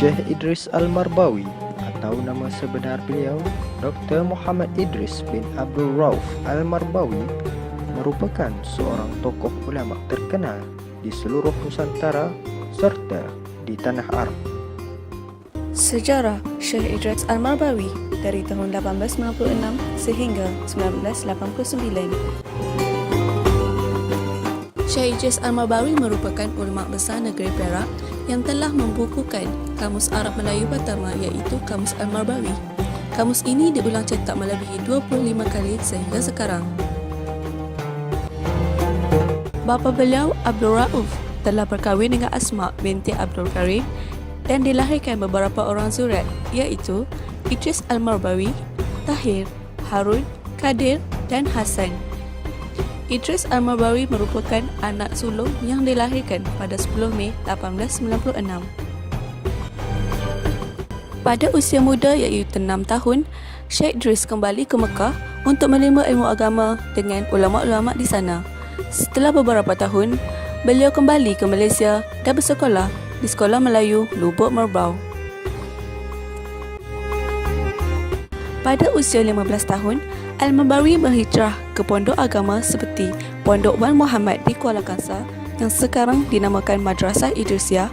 Idris Al-Marbawi atau nama sebenar beliau Dr. Muhammad Idris bin Abdul Rauf Al-Marbawi merupakan seorang tokoh ulama terkenal di seluruh Nusantara serta di tanah Arab. Sejarah Syekh Idris Al-Marbawi dari tahun 1896 sehingga 1989. Syekh Idris Al-Marbawi merupakan ulama besar negeri Perak yang telah membukukan Kamus Arab Melayu pertama iaitu Kamus Al-Marbawi. Kamus ini diulang cetak melebihi 25 kali sehingga sekarang. Bapa beliau Abdul Rauf telah berkahwin dengan Asma binti Abdul Karim dan dilahirkan beberapa orang zurat iaitu Idris Al-Marbawi, Tahir, Harun, Kadir dan Hasan. Idris Al-Marbawi merupakan anak sulung yang dilahirkan pada 10 Mei 1896. Pada usia muda iaitu 6 tahun, Syekh Idris kembali ke Mekah untuk menerima ilmu agama dengan ulama-ulama di sana. Setelah beberapa tahun, beliau kembali ke Malaysia dan bersekolah di Sekolah Melayu Lubuk Merbau. Pada usia 15 tahun, Al-Mabawi berhijrah ke pondok agama seperti Pondok Wan Muhammad di Kuala Kangsar yang sekarang dinamakan Madrasah Idrisiah,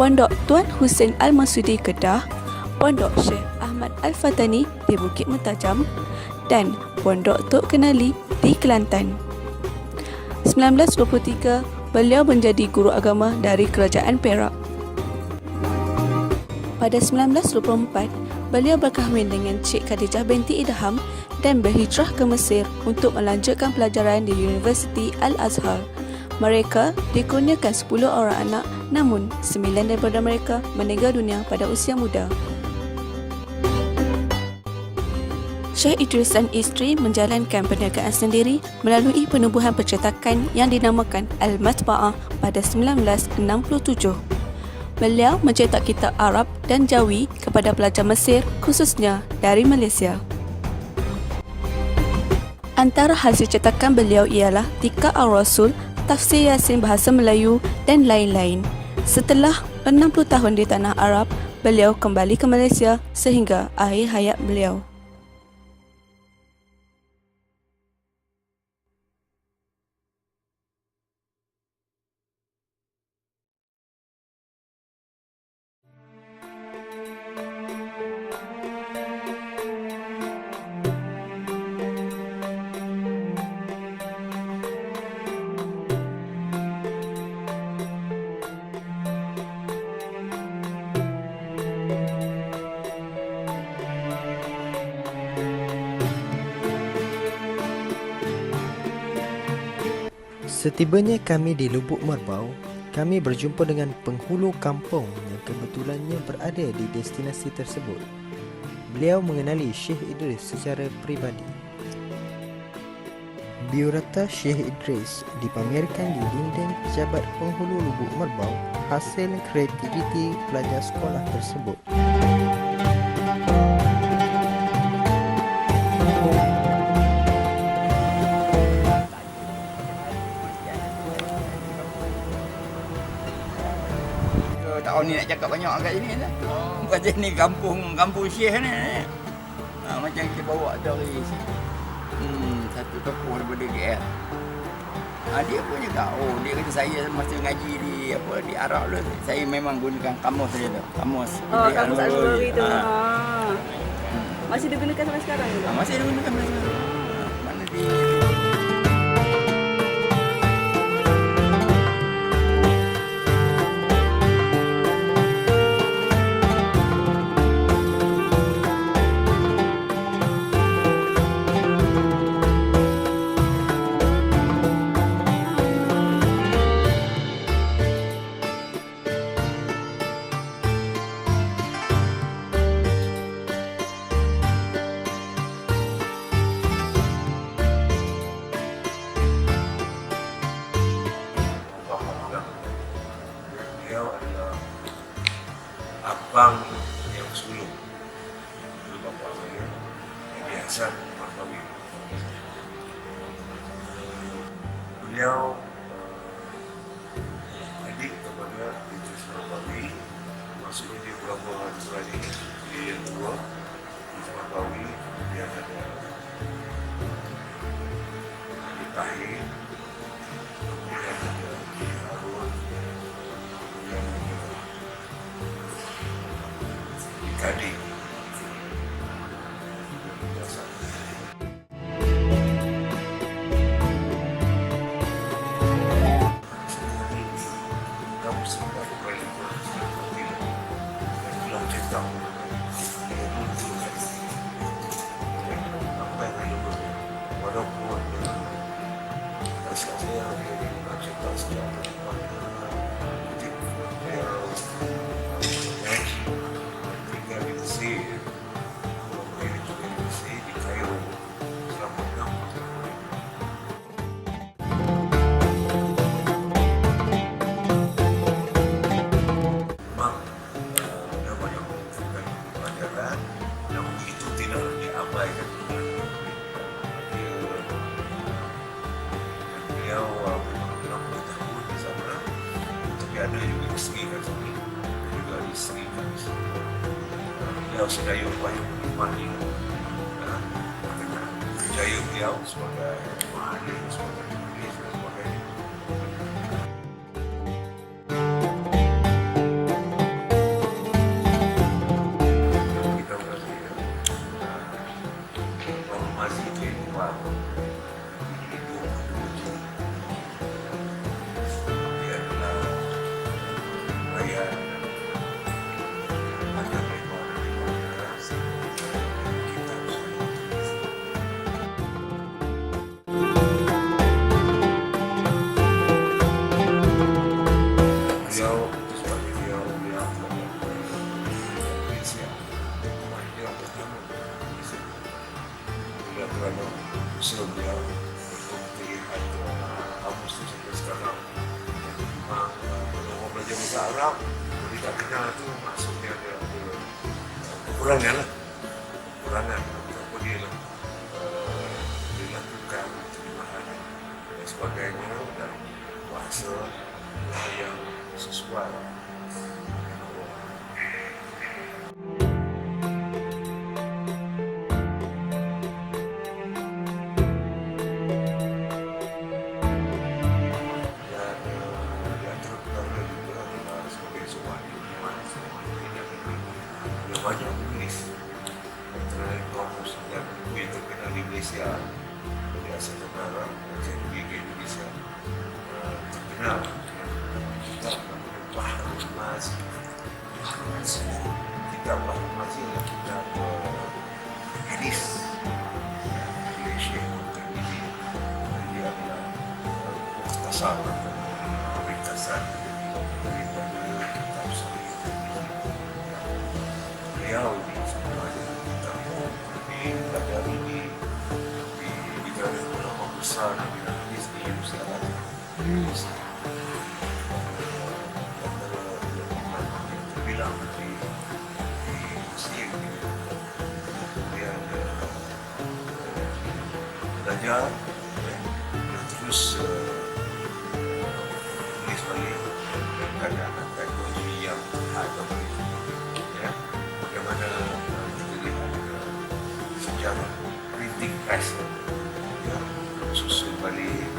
Pondok Tuan Hussein Al-Masudi Kedah, Pondok Syekh Ahmad Al-Fatani di Bukit Mutajam dan Pondok Tok Kenali di Kelantan. 1923, beliau menjadi guru agama dari Kerajaan Perak. Pada 1924, beliau berkahwin dengan Cik Khadijah binti Idham dan berhijrah ke Mesir untuk melanjutkan pelajaran di Universiti Al-Azhar. Mereka dikurniakan 10 orang anak namun 9 daripada mereka meninggal dunia pada usia muda. Syekh Idris dan isteri menjalankan perniagaan sendiri melalui penubuhan percetakan yang dinamakan Al-Matba'ah pada 1967. Beliau mencetak kitab Arab dan Jawi kepada pelajar Mesir khususnya dari Malaysia. Antara hasil cetakan beliau ialah Tika Al-Rasul, Tafsir Yasin Bahasa Melayu dan lain-lain. Setelah 60 tahun di tanah Arab, beliau kembali ke Malaysia sehingga akhir hayat beliau. Setibanya kami di Lubuk Merbau, kami berjumpa dengan penghulu kampung yang kebetulannya berada di destinasi tersebut. Beliau mengenali Syekh Idris secara peribadi. Biodata Syekh Idris dipamerkan di dinding pejabat penghulu Lubuk Merbau hasil kreativiti pelajar sekolah tersebut. Cakap banyak kat sini lah. Macam ni kampung kampung Syekh ni. Ha, macam kita bawa dari hmm, satu tokoh daripada KL. Ha, dia pun cakap, oh dia kata saya masa ngaji di apa di Arab tu, saya memang gunakan kamus saja tu. Kamus. Oh, Ibn kamu Al-Nawawi. Al tu. Ha, Ha. Masih digunakan sampai sekarang juga. ha, masih dia gunakan masa abang yang sulung dulu bapa saya Nabi Hassan Marfawi beliau eh, adik kepada Idris Marfawi maksudnya dia berapa hari lagi dia yang dua Idris Marfawi dia eh, ada Tahir. Beliau sedaya upaya menikmati uh, kerjaya beliau sebagai mahir sebagai sampai sekarang Memang Kalau orang belajar bahasa Arab tak kenal tu Maksudnya ada Kekurangan lah Kekurangan Apa dia lah eh, Dilakukan Terjemahan Dan sebagainya Dan bahasa Yang sesuai Malaysia Asia Tenggara dan saya pergi ke Indonesia uh, terkenal. Namanya Bahrul Mazi Bahrul Mazi kitab Bahrul Mazi adalah kitab uh, hadis. Syekh Muhammad Tirmizi. dia adalah uh, mukhtasar belajar eh, dan terus eh, tulis balik keadaan-keadaan ekonomi yang ada ya. Bagaimana eh, kita lihat eh, sejarah printing press ya susun balik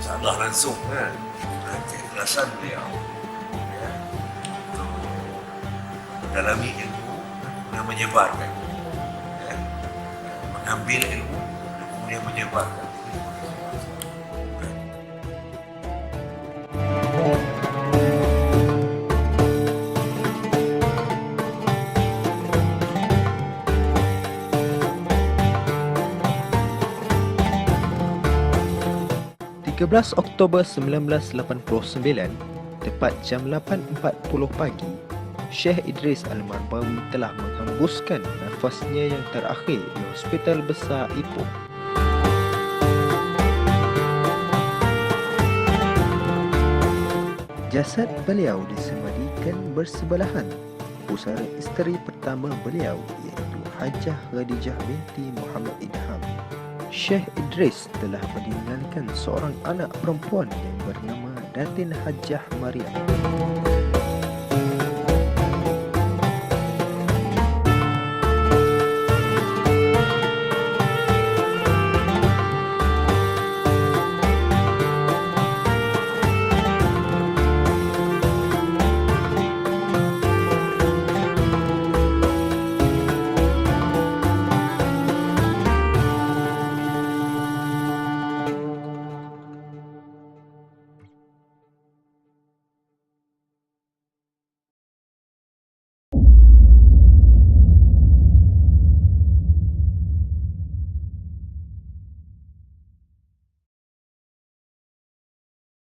salah langsung kan. Dan keikhlasan beliau ya, mendalami ilmu dan menyebarkan. Ya, mengambil ilmu dan kemudian menyebarkan belas Oktober 1989, tepat jam 8.40 pagi, Syekh Idris Al-Marbawi telah menghembuskan nafasnya yang terakhir di Hospital Besar Ipoh. Jasad beliau disemadikan bersebelahan pusara isteri pertama beliau iaitu Hajah Khadijah binti Muhammad Idham. Syekh Idris telah meninggalkan seorang anak perempuan yang bernama Datin Hajah Maryam.